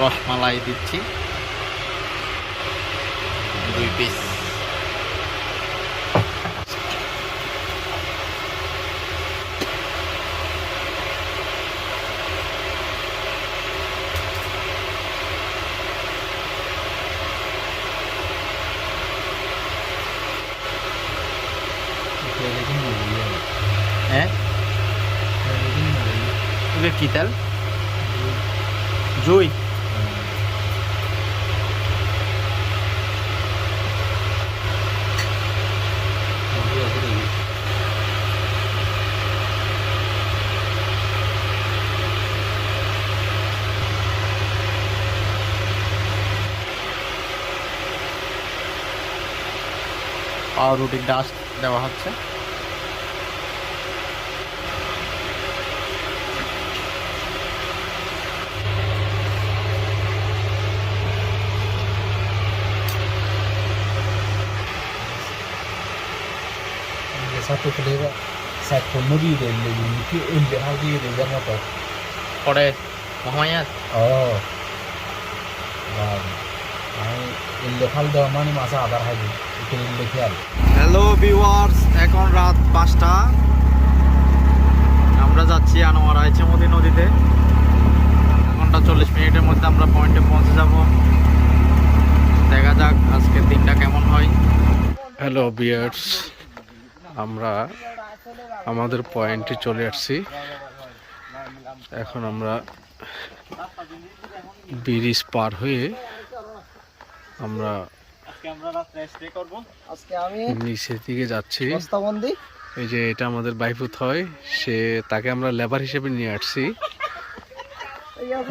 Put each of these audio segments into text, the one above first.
রসমালাই দিচ্ছি। দুই পিস হ্যাঁ? কি তেল? জুই। পাউরুটির ডাস্ট দেওয়া হচ্ছে পরে মহামায়াত oh আমি দেওয়া মানে মাসে আধার খেয়াল হ্যালো ভিউয়ার্স এখন রাত পাঁচটা। আমরা যাচ্ছি আনোয়ারা ইচ্ছেমতি নদীতে। ঘণ্টা চল্লিশ মিনিটের মধ্যে আমরা পয়েন্টে পৌঁছে যাব। দেখা যাক আজকের দিনটা কেমন হয়। হ্যালো বিয়ার্স আমরা আমাদের পয়েন্টে চলে আসছি। এখন আমরা ব্রিজ পার হয়ে আমরা আজকে আমরা রাত্রে স্টে করব। আজকে আমি নিচের দিকে যাচ্ছি। বস্তাবন্দি। এই যে এটা আমাদের হয় সে তাকে আমরা লেবার হিসেবে নিয়ে আসছি।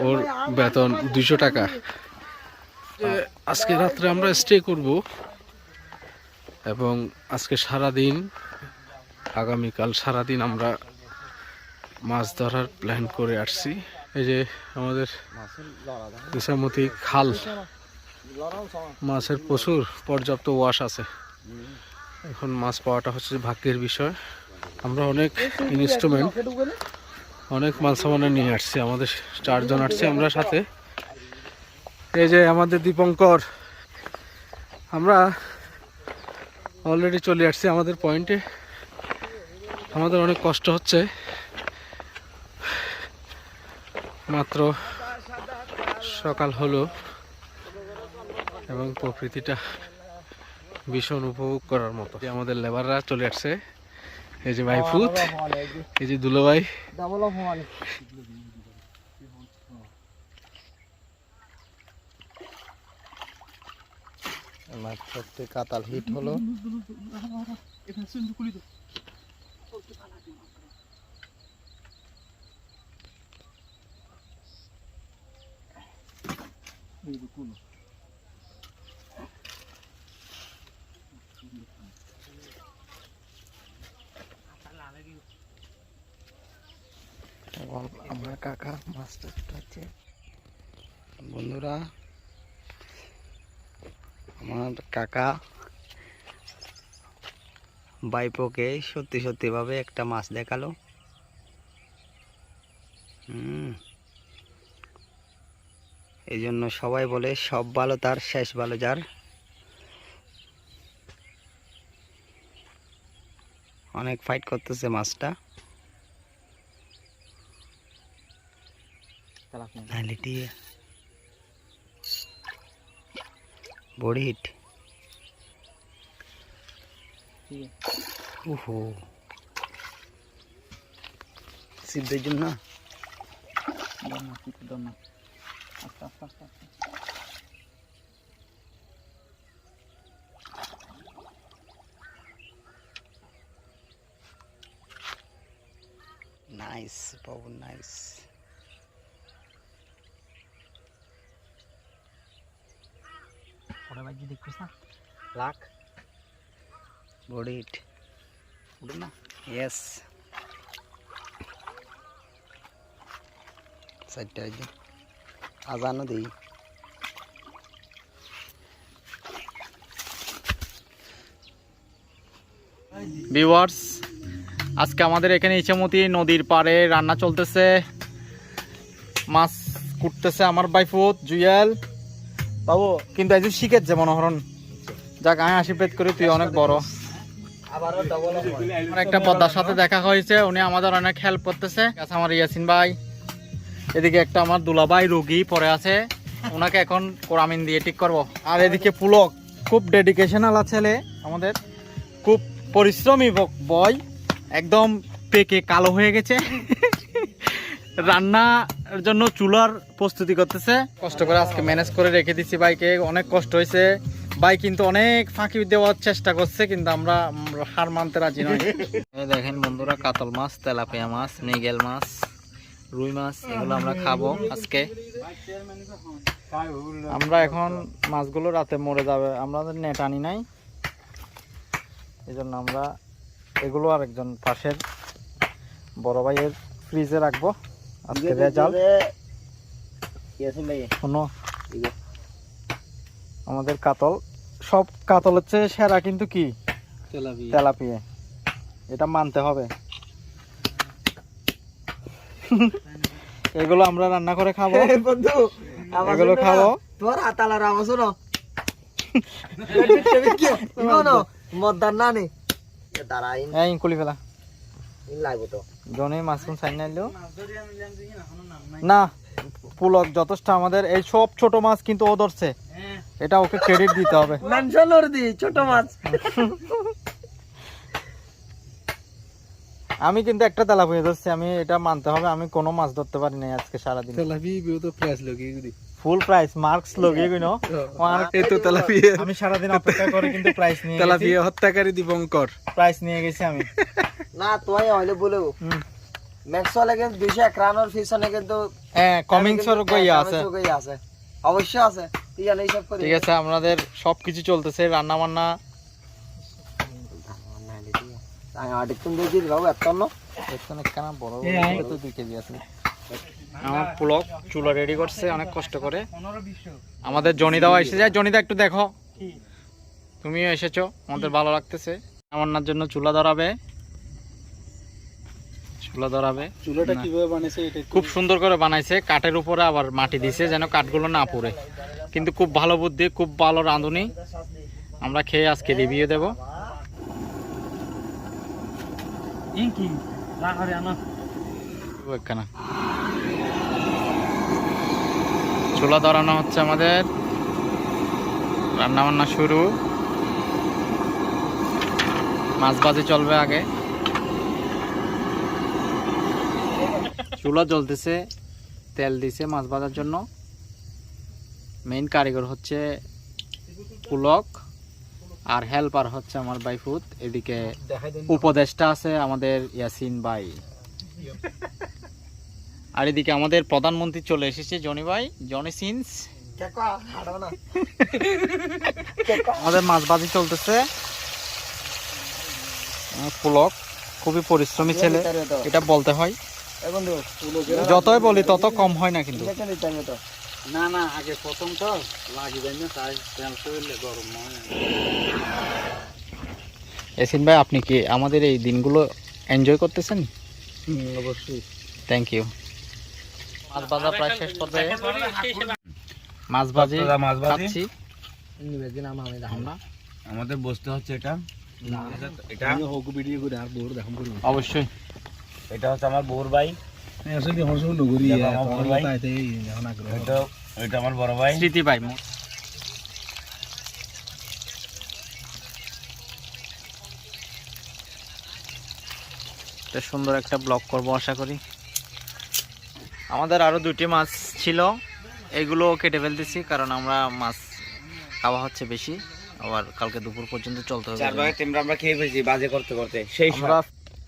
ওর বেতন দুশো টাকা। আজকে রাত্রে আমরা স্টে করব। এবং আজকে সারা দিন আগামীকাল সারা দিন আমরা মাছ ধরার প্ল্যান করে আসছি। এই যে আমাদের ইসামতি খাল। মাছের প্রচুর পর্যাপ্ত ওয়াশ আছে। এখন মাছ পাওয়াটা হচ্ছে ভাগ্যের বিষয়। আমরা অনেক ইনস্ট্রুমেন্ট অনেক মাল সামানা নিয়ে আসছি, আমাদের চারজন আসছি আমরা সাথে। এই যে আমাদের দীপঙ্কর, আমরা অলরেডি চলে আসছি আমাদের পয়েন্টে আমাদের অনেক কষ্ট হচ্ছে। মাত্র সকাল হলো। এবং প্রকৃতিটা ভীষণ উপভোগ করার মতো। আমাদের লেবাররা চলে আসছে। এই যে ভাইফুত এই যে দুলো ভাই ডাবল অফ মানে কাতাল হিট হলো আমার মাছটা ছুটাচ্ছে বন্ধুরা, আমার কাকা বাইপোকে সত্যি সত্যি ভাবে একটা মাছ দেখাল। হুম। এই জন্য সবাই বলে সব ভালো তার, শেষ ভালো যার। অনেক ফাইট করতেছে মাছটা। নালিটি বডি হিট ওহো সিদ্ধের জন্য নাইস বাবু নাইস পরে বাজি দেখছিস না। লাখ। বডি হিট না। ইয়েস আজানও দিই। ভিউয়ার্স আজকে আমাদের এখানে ইছামতি নদীর পাড়ে রান্না চলতেছে। মাছ কুটতেছে আমার বাইফুত জুয়েল। বাবু, কিন্তু একজন শিখেছে মনোহরণ। যাক, আমি আশীর্বাদ করি, তুই অনেক বড়। একটা পদ্মার সাথে দেখা হয়েছে, উনি আমাদের অনেক হেল্প করতেছে। আমার ইয়াসিন ভাই। এদিকে একটা আমার দুলাভাই রোগী পরে আছে। ওনাকে এখন কোরামিন দিয়ে ঠিক করব। আর এদিকে পুলক, খুব ডেডিকেশনাল ছেলে আমাদের। খুব পরিশ্রমী বয় একদম পেকে কালো হয়ে গেছে। রান্নার জন্য চুলার প্রস্তুতি করতেছে। কষ্ট করে আজকে ম্যানেজ করে রেখে দিছি বাইকে অনেক কষ্ট হয়েছে। ভাই কিন্তু অনেক ফাঁকি দেওয়ার চেষ্টা করছে কিন্তু আমরা হার মানতে রাজি নই। দেখেন বন্ধুরা কাতল মাছ তেলাপিয়া মাছ মৃগেল মাছ রুই মাছ এগুলো আমরা খাব আজকে। আমরা এখন মাছগুলো রাতে মরে যাবে আমরা নেট আনি নাই। এই জন্য আমরা এগুলো আরেকজন পাশের বড় ভাইয়ের ফ্রিজে রাখব। আজকে রেজাল্ট? শোনো আমাদের কাতল সব কাতল হচ্ছে সেরা কিন্তু কি? তেলাপিয়া। এটা মানতে হবে। এগুলো আমরা রান্না করে খাব। বন্ধু এগুলো খাব। তোর হাতালার আওয়াজ শোনো। মদ্দার না নে দাঁড়াই কুলি ফেলা। লাগবো তো। জনে সাইন নাইলো না পুলক যথেষ্ট আমাদের। এই সব ছোট মাছ কিন্তু ও ধরছে। এটা ওকে ক্রেডিট দিতে হবে। দি ছোট মাছ। আমি কিন্তু একটা তেলাপিয়া ধরছি আমি এটা মানতে হবে আমি কোনো মাছ ধরতে পারি নাই আজকে সারাদিন। তেলাপি তো প্রাইস ফুল প্রাইস মার্কস লগে গইনো এই তো তেলাপি আমি সারাদিন অপেক্ষা করে কিন্তু প্রাইস নিয়ে গেছি। তেলাপি হত্যাকারী দীপঙ্কর প্রাইস নিয়ে গেছি আমি। না তোই হইলে বলেও। ম্যাক্সওয়ালে কিন্তু একরানোর পিছনে কিন্তু হ্যাঁ কমিংস এর গইয়া আছে। আছে। অবশ্যই আছে। ঠিক আছে আমাদের সবকিছু চলতেছে রান্না বান্না আডিক তুমি দেখি বাবু এত ন। এখানে একখানা বড় বড় তো দুই কেজি আছে। আমার পুলক চুলা রেডি করছে অনেক কষ্ট করে। আমাদের জনিদাও এসে যায়। জনিদা একটু দেখো। তুমিও এসেছ আমাদের ভালো লাগতেছে। রান্নার জন্য চুলা ধরাবে। চুলা ধরাবে। চুলাটা কীভাবে বানাইছে এটা খুব সুন্দর করে বানাইছে। কাঠের উপরে আবার মাটি দিছে যেন কাঠগুলো না পড়ে। কিন্তু খুব ভালো বুদ্ধি খুব ভালো রাঁধুনি। আমরা খেয়ে আজকে রিভিউ দেব। একখানা। চুলা ধরানো হচ্ছে আমাদের। রান্না বান্না শুরু। মাছ ভাজি চলবে আগে। চুলা জ্বলতেছে তেল দিছে মাছ ভাজার জন্য। মেইন কারিগর হচ্ছে পুলক আর হেল্পার হচ্ছে আমার বাইফুত। এদিকে উপদেষ্টা আছে আমাদের ইয়াসিন ভাই। আর এদিকে আমাদের প্রধানমন্ত্রী চলে এসেছে জনি ভাই। জনি সিন্স আমাদের মাছ বাজি চলতেছে পুলক খুবই পরিশ্রমী ছেলে। এটা বলতে হয়। যতই বলি তত কম হয় না কিন্তু। না না আগে প্রথম তো। না তাই গরম ইয়াসিন ভাই আপনি কি আমাদের এই দিনগুলো এনজয় করতেছেন? অবশ্যই। থ্যাংক ইউ মাছ ভাজা প্রায় শেষ পর্যায়ে। মাছ ভাজি মাছ ভাজি? খাচ্ছি। নিবেদিন আমি আমি আমরা আমাদের বসতে হচ্ছে এটা। এটা ভিডিও করে আর বোর দেখাম করব অবশ্যই। এটা হচ্ছে আমার বউর ভাই। আসলে হরস নগরী আমার বড় ভাই। তাইতে এটা এটা আমার বড় ভাই। স্মৃতি ভাই সুন্দর একটা ব্লগ করব আশা করি। আমাদের আরও দুটি মাছ ছিল এগুলো কেটে ফেলতেছি কারণ আমরা মাছ খাওয়া হচ্ছে বেশি। আবার কালকে দুপুর পর্যন্ত চলতে হবে। চার ভাগে তিনটা আমরা খেয়ে ফেলছি বাজে করতে করতে। সেই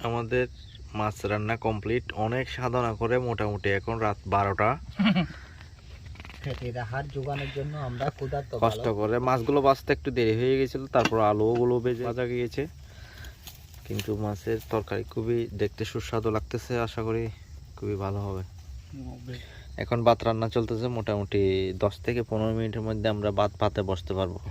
আমাদের মাছ রান্না কমপ্লিট। অনেক সাধনা করে মোটামুটি এখন রাত বারোটা। খেতে রাখার যোগানোর জন্য আমরা ক্ষুধার্ত কষ্ট করে মাছগুলো বাঁচতে একটু দেরি হয়ে গেছিল তারপর আলুগুলো বেজে ভাজা গিয়েছে কিন্তু মাছের তরকারি খুবই দেখতে সুস্বাদু লাগতেছে আশা করি খুবই ভালো হবে। এখন ভাত রান্না চলতেছে মোটামুটি দশ থেকে পনেরো মিনিটের মধ্যে আমরা ভাত ভাতে বসতে পারব।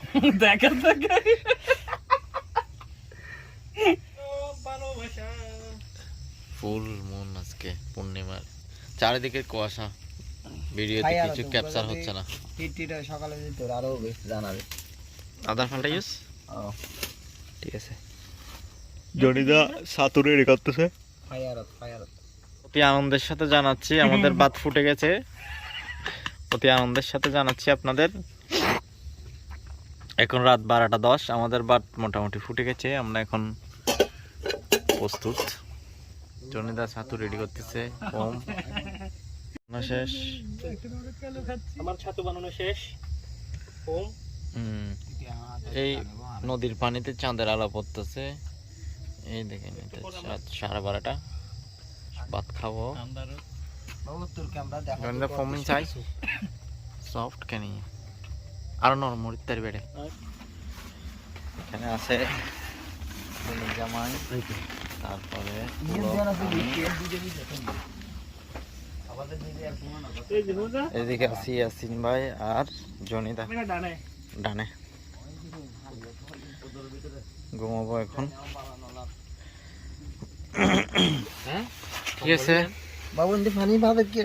ফুল মন আজকে পূর্ণিমার। চারিদিকে কুয়াশা। ভিডিওতে কিছু ক্যাপচার হচ্ছে না। হিটটিটা সকালে যেত আরও বেশি জানাবে। আধার ফালটা ইউজ ও। ঠিক আছে। জনিদা সাতুরে রেকর্ড করতেছে। ফায়ারত ফায়ারত। অতি আনন্দের সাথে জানাচ্ছি আমাদের বাত ফুটে গেছে। অতি আনন্দের সাথে জানাচ্ছি আপনাদের। এখন রাত বারোটা দশ আমাদের বাত মোটামুটি ফুটে গেছে আমরা এখন প্রস্তুত। জনিদা ছাতু রেডি করতেছে ওম। রান্না শেষ। আমার ছাতু বানানো শেষ। ওম। এই নদীর পানিতে চাঁদের আলো পড়তেছে। এই দেখেন সাড়ে বারোটা। ভাত খাব জনিদা ফোমিং চাই সফট কেন আরও নরম মরিত্তার বেড়ে এখানে আছে জামাই তারপরে এদিকে আছি ইয়াসিন ভাই আর জনিদা ডানে ডানে ঘুমাবো এখন পানি কি?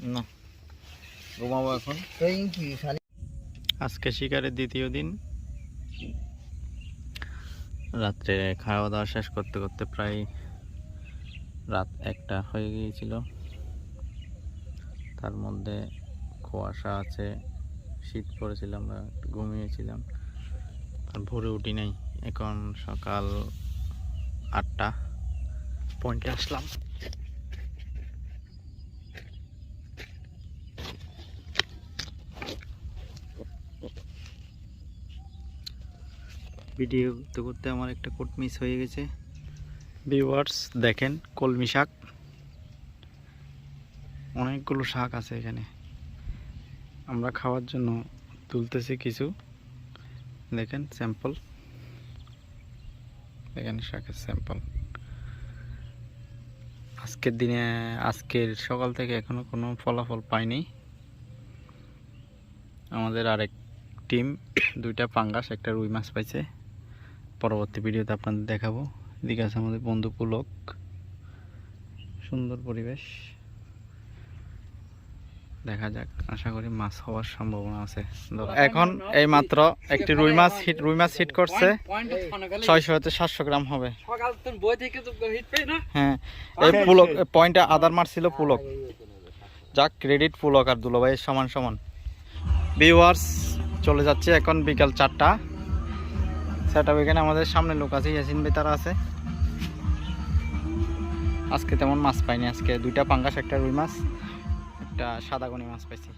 না। ঘুমাবো এখন। কি পানি আজকে শিকারের দ্বিতীয় দিন। রাত্রে খাওয়া দাওয়া শেষ করতে করতে প্রায় রাত একটা হয়ে গিয়েছিল। তার মধ্যে কুয়াশা আছে শীত পড়েছিল আমরা একটু ঘুমিয়েছিলাম। আর ভোরে উঠি নাই এখন সকাল আটটা। পয়েন্টে আসলাম। ভিডিও করতে করতে আমার একটা কোট মিস হয়ে গেছে। ভিউয়ার্স দেখেন, কলমি শাক। অনেকগুলো শাক আছে এখানে। আমরা খাওয়ার জন্য তুলতেছি কিছু। দেখেন স্যাম্পল দেখেন শাকের স্যাম্পল আজকের দিনে, আজকের সকাল থেকে এখনও কোনো ফলাফল পাইনি। আমাদের আরেক টিম, দুইটা পাঙ্গাস একটা রুই মাছ পাইছে। পরবর্তী ভিডিওতে আপনাদের দেখাবো। এদিকে আছে আমাদের বন্ধু পুলক সুন্দর পরিবেশ। দেখা যাক। আশা করি মাছ হওয়ার সম্ভাবনা আছে। এখন এই মাত্র একটি রুই মাছ হিট রুই মাছ হিট করছে। ছয়শো হতে সাতশো গ্রাম হবে। সকাল তুমি বই থেকে তো হিট পাই না। হ্যাঁ এই পুলক পয়েন্টে আদার মারছিল পুলক। যাক ক্রেডিট পুলক আর দুলোভাইয়ের সমান সমান। ভিউয়ার্স চলে যাচ্ছে এখন বিকাল চারটা। সেটা এখানে আমাদের সামনে লোক আছে ইয়াসিন ভাই তারা আছে। আজকে তেমন মাছ পাইনি আজকে দুইটা পাঙ্গাস একটা রুই মাছ। একটা সাদা গনি মাছ পাইছি।